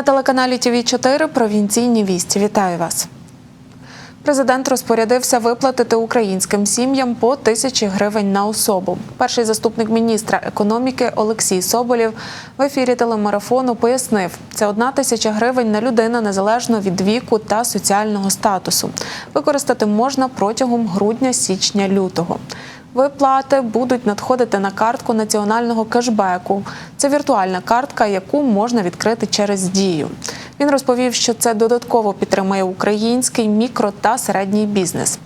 На телеканалі ТВ 4 провінційні вісті. Вітаю вас. Президент розпорядився виплатити українським сім'ям по тисячі гривень на особу. Перший заступник міністра економіки Олексій Соболєв в ефірі телемарафону пояснив, це одна тисяча гривень на людина незалежно від віку та соціального статусу. Використати можна протягом грудня, січня, лютого. Виплати будуть надходити на картку національного кешбеку. Це віртуальна картка, яку можна відкрити через дію. Він розповів, що це додатково підтримує український мікро та середній бізнес.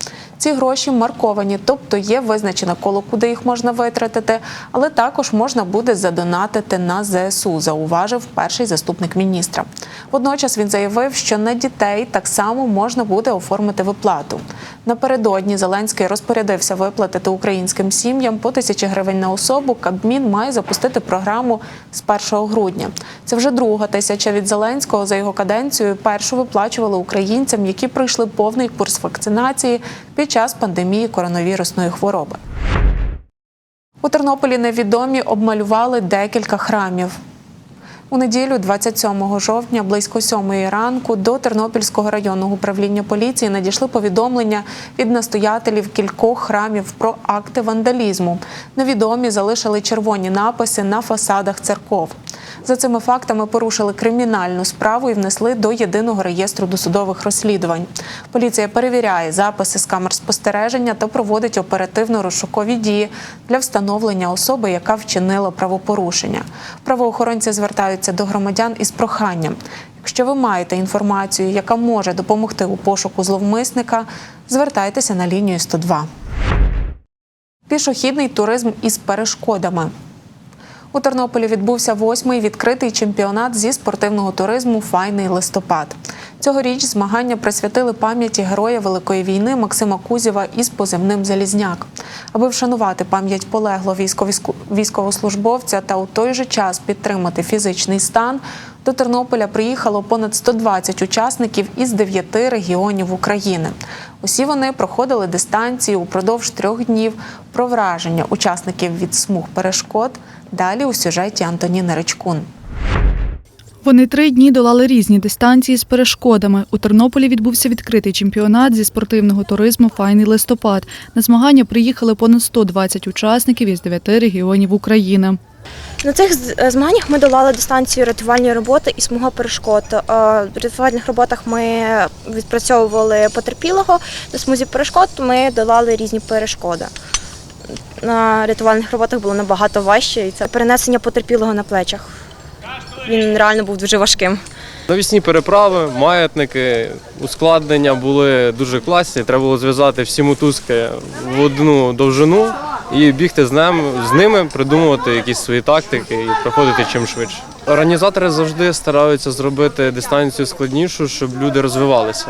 Ці гроші марковані, тобто є визначено коло, куди їх можна витратити, але також можна буде задонатити на ЗСУ, зауважив перший заступник міністра. Водночас він заявив, що на дітей так само можна буде оформити виплату. Напередодні Зеленський розпорядився виплатити українським сім'ям по тисячі гривень на особу. Кабмін має запустити програму з 1 грудня. Це вже друга тисяча від Зеленського за його каденцією. Першу виплачували українцям, які пройшли повний курс вакцинації під час пандемії коронавірусної хвороби. У Тернополі невідомі обмалювали декілька храмів. У неділю, 27 жовтня, близько 7 ранку, до Тернопільського районного управління поліції надійшли повідомлення від настоятелів кількох храмів про акти вандалізму. Невідомі залишили червоні написи на фасадах церков. За цими фактами порушили кримінальну справу і внесли до єдиного реєстру досудових розслідувань. Поліція перевіряє записи з камер спостереження та проводить оперативно-розшукові дії для встановлення особи, яка вчинила правопорушення. Правоохоронці звертаються до громадян із проханням. Якщо ви маєте інформацію, яка може допомогти у пошуку зловмисника, звертайтеся на лінію 102. Пішохідний туризм із перешкодами. У Тернополі відбувся восьмий відкритий чемпіонат зі спортивного туризму Файний листопад. Цьогоріч змагання присвятили пам'яті героя Великої війни Максима Кузєва із позивним Залізняк. Аби вшанувати пам'ять військовіску- військовослужбовця та у той же час підтримати фізичний стан. До Тернополя приїхало понад 120 учасників із 9 регіонів України. Усі вони проходили дистанції упродовж трьох днів. Про враження учасників від смуг перешкод далі у сюжеті Антоніни Ричкун. Вони три дні долали різні дистанції з перешкодами. У Тернополі відбувся відкритий чемпіонат зі спортивного туризму Файний листопад. На змагання приїхали понад 120 учасників із 9 регіонів України. На цих е, змаганнях ми долали дистанцію рятувальної роботи і смуга перешкод. Е, В рятувальних роботах ми відпрацьовували потерпілого. На смузі перешкод ми долали різні перешкоди. На рятувальних роботах було набагато важче, і це перенесення потерпілого на плечах. Він реально був дуже важким. Навісні переправи, маятники, ускладнення були дуже класні. Треба було зв'язати всі мотузки в одну довжину і бігти з ним, з ними, придумувати якісь свої тактики і проходити чим швидше. Організатори завжди стараються зробити дистанцію складнішу, щоб люди розвивалися.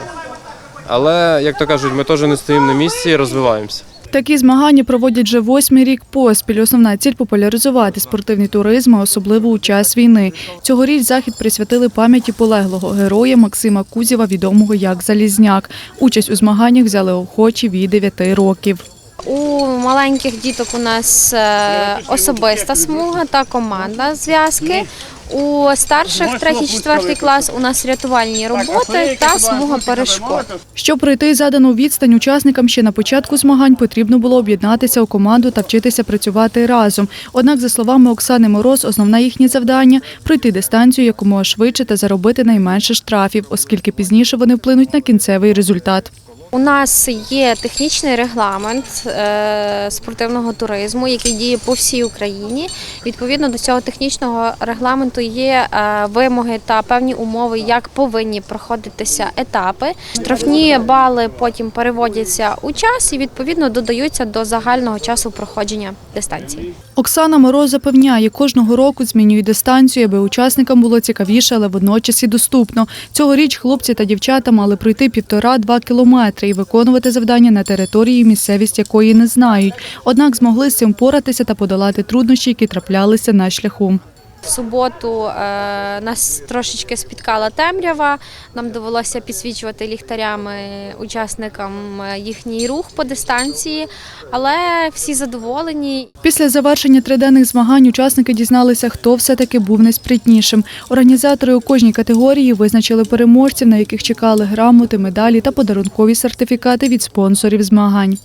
Але, як то кажуть, ми теж не стоїмо на місці і розвиваємося. Такі змагання проводять вже восьмий рік поспіль. Основна ціль популяризувати спортивний туризм, особливо у час війни. Цьогоріч захід присвятили пам'яті полеглого героя Максима Кузєва, відомого як Залізняк. Участь у змаганнях взяли охочі від 9 років. У маленьких діток у нас е, особиста смуга та команда зв'язки. У старших 3-4 клас у нас рятувальні роботи та смуга перешкод. Щоб пройти задану відстань, учасникам ще на початку змагань потрібно було об'єднатися у команду та вчитися працювати разом. Однак, за словами Оксани Мороз, основне їхнє завдання пройти дистанцію якомога швидше та заробити найменше штрафів, оскільки пізніше вони вплинуть на кінцевий результат. У нас є технічний регламент е, спортивного туризму, який діє по всій Україні. Відповідно до цього технічного регламенту є е, вимоги та певні умови, як повинні проходитися етапи. Штрафні бали потім переводяться у час і відповідно додаються до загального часу проходження дистанції. Оксана Мороз запевняє, кожного року змінює дистанцію, аби учасникам було цікавіше, але водночас і доступно. Цьогоріч хлопці та дівчата мали пройти півтора-два кілометри і виконувати завдання на території, місцевість якої не знають. Однак змогли з цим впоратися та подолати труднощі, які траплялися на шляху. В суботу е, нас трошечки спіткала темрява. Нам довелося підсвічувати ліхтарями учасникам е, їхній рух по дистанції, але всі задоволені. Після завершення триденних змагань учасники дізналися, хто все-таки був найспритнішим. Організатори у кожній категорії визначили переможців, на яких чекали грамоти, медалі та подарункові сертифікати від спонсорів змагань.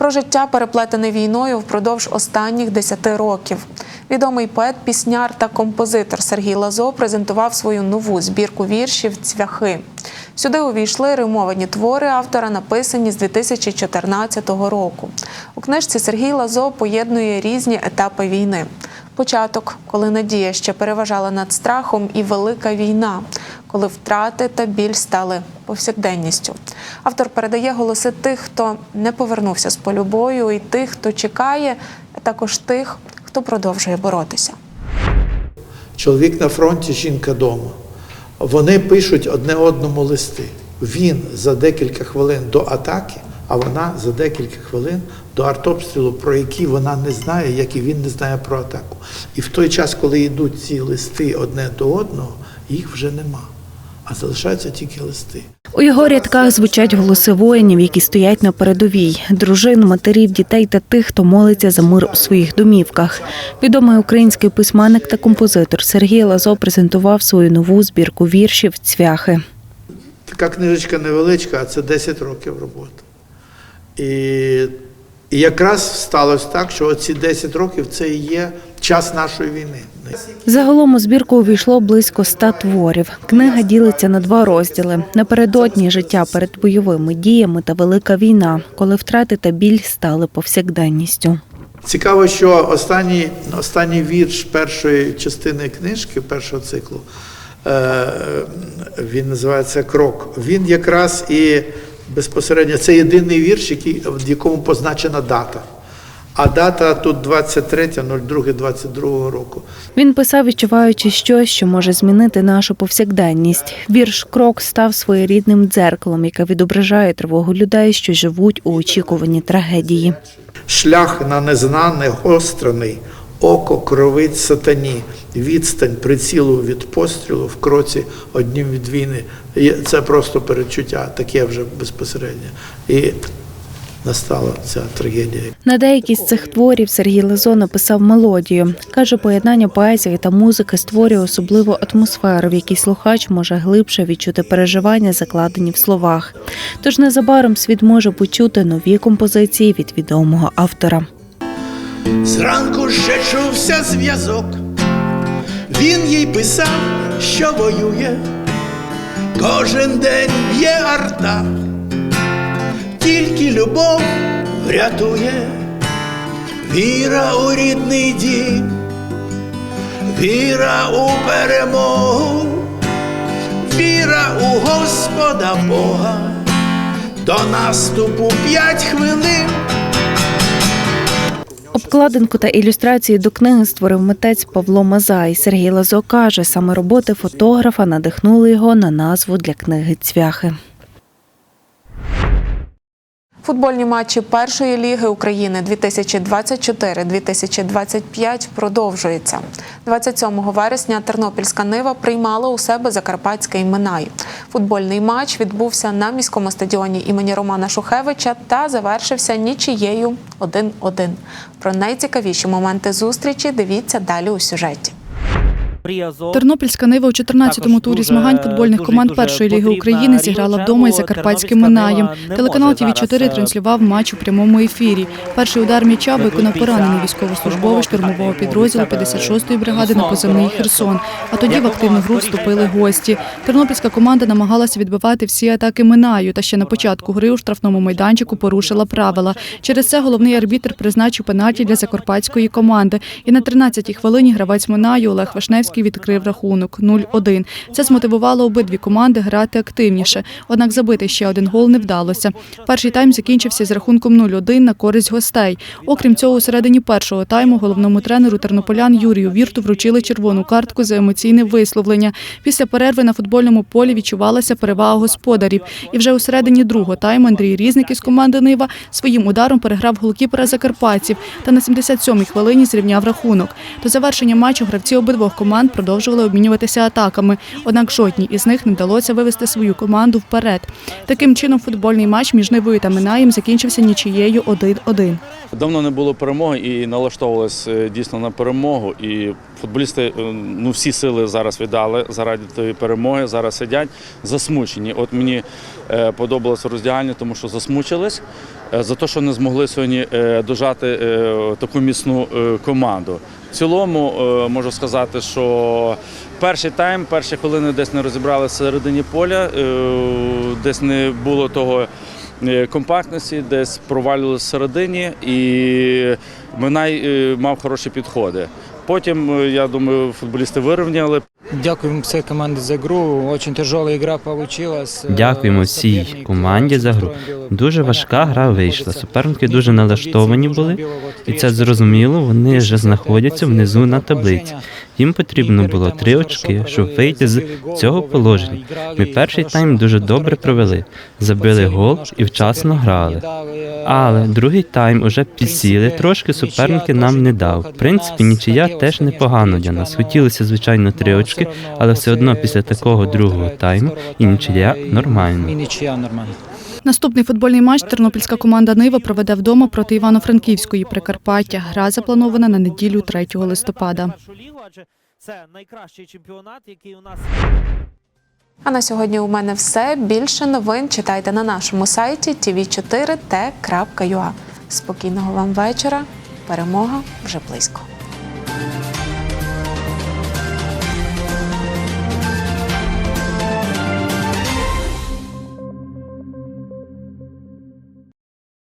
Про життя переплетене війною впродовж останніх 10 років. Відомий поет, пісняр та композитор Сергій Лазо презентував свою нову збірку віршів Цвяхи. Сюди увійшли римовані твори автора, написані з 2014 року. У книжці Сергій Лазо поєднує різні етапи війни. Початок, коли надія ще переважала над страхом, і велика війна, коли втрати та біль стали повсякденністю. Автор передає голоси тих, хто не повернувся з полю бою, і тих, хто чекає, а також тих, хто продовжує боротися. Чоловік на фронті, жінка вдома. Вони пишуть одне одному листи. Він за декілька хвилин до атаки, а вона за декілька хвилин до артобстрілу, про які вона не знає, як і він не знає про атаку. І в той час, коли йдуть ці листи одне до одного, їх вже нема. А залишаються тільки листи. У його рядках звучать голоси воїнів, які стоять на передовій, дружин, матерів, дітей та тих, хто молиться за мир у своїх домівках. Відомий український письменник та композитор Сергій Лазо презентував свою нову збірку віршів Цвяхи. Така книжечка невеличка, а це 10 років роботи. І, і якраз сталося так, що оці 10 років це і є час нашої війни. Загалом у збірку увійшло близько ста творів. Книга ділиться на два розділи: напередодні життя перед бойовими діями та велика війна, коли втрати та біль стали повсякденністю. Цікаво, що останній, останній вірш першої частини книжки, першого циклу, е, він називається Крок. Він якраз і безпосередньо це єдиний вірш, який, в якому позначена дата. А дата тут 23.02.22 року. Він писав, відчуваючи щось, що може змінити нашу повсякденність. Вірш Крок став своєрідним дзеркалом, яке відображає тривогу людей, що живуть у очікуванні трагедії. Шлях на незнане гострений, око кровить сатані, відстань прицілу від пострілу в кроці однім від війни. Це просто перечуття, таке вже безпосередньо. І настала ця трагедія. На деякі з цих творів Сергій Лазо написав мелодію. Каже, поєднання поезії та музики створює особливу атмосферу, в якій слухач може глибше відчути переживання, закладені в словах. Тож незабаром світ може почути нові композиції від відомого автора. Зранку ще чувся зв'язок, він їй писав, що воює, кожен день б'є арта, тільки любов врятує, віра у рідний дім, віра у перемогу, віра у Господа Бога, до наступу п'ять хвилин. Обкладинку та ілюстрації до книги створив митець Павло Мазай. Сергій Лазо каже, саме роботи фотографа надихнули його на назву для книги Цвяхи. Футбольні матчі першої ліги України 2024-2025 продовжуються. 27 вересня Тернопільська Нива приймала у себе Закарпатський Минай. Футбольний матч відбувся на міському стадіоні імені Романа Шухевича та завершився нічією 1-1. Про найцікавіші моменти зустрічі дивіться далі у сюжеті. Тернопільська Нива у 14-му турі змагань футбольних команд першої ліги України зіграла вдома із закарпатським Минаєм. Телеканал може ТВ 4 е, транслював матч у прямому ефірі. Перший удар м'яча виконав поранений військовослужбовець штурмового підрозділу 56-ї бригади на позивний Херсон. А тоді в активну гру вступили гості. Тернопільська команда намагалася відбивати всі атаки Минаю, та ще на початку гри у штрафному майданчику порушила правила. Через це головний арбітр призначив пенальті для закарпатської команди. І на 13-й хвилині гравець Минаю Олег Вишневський Тернопільський відкрив рахунок 0-1. Це змотивувало обидві команди грати активніше. Однак забити ще один гол не вдалося. Перший тайм закінчився з рахунком 0-1 на користь гостей. Окрім цього, у середині першого тайму головному тренеру тернополян Юрію Вірту вручили червону картку за емоційне висловлення. Після перерви на футбольному полі відчувалася перевага господарів. І вже у середині другого тайму Андрій Різник із команди Нива своїм ударом переграв голкіпера закарпатців та на 77-й хвилині зрівняв рахунок. До завершення матчу гравці обидвох команд продовжували обмінюватися атаками. Однак жодній із них не вдалося вивести свою команду вперед. Таким чином, футбольний матч між Нивою та Минаєм закінчився нічією 1-1. Давно не було перемоги і налаштовувалися е, дійсно на перемогу. І футболісти е, ну всі сили зараз віддали заради тої перемоги. Зараз сидять засмучені. От мені е, подобалося роздягання, тому що засмучились за те, що не змогли сьогодні дожати таку міцну команду. В цілому е, можу сказати, що перший тайм, перші хвилини десь не розібрали середині поля, е, десь не було того е, компактності, десь провалювалися всередині, і Минай мав хороші підходи. Потім, я думаю, футболісти вирівняли. Дякуємо всій команді за гру. Очень тяжела гра получилась. Дякуємо всій команді за гру. Дуже важка гра вийшла. Суперники дуже налаштовані були, і це зрозуміло. Вони вже знаходяться внизу на таблиці. Їм потрібно було три очки, щоб вийти з цього положення. Ми перший тайм дуже добре провели, забили гол і вчасно грали. Але другий тайм уже підсіли, трошки суперники нам не дав. В принципі, нічия теж непогано для нас. Хотілося, звичайно, три очки, але все одно після такого другого тайму і нічия нормально. Наступний футбольний матч тернопільська команда Нива проведе вдома проти Івано-Франківської Прикарпаття. Гра запланована на неділю 3 листопада. це найкращий чемпіонат, який у нас А на сьогодні у мене все. Більше новин читайте на нашому сайті tv4t.ua. Спокійного вам вечора. Перемога вже близько.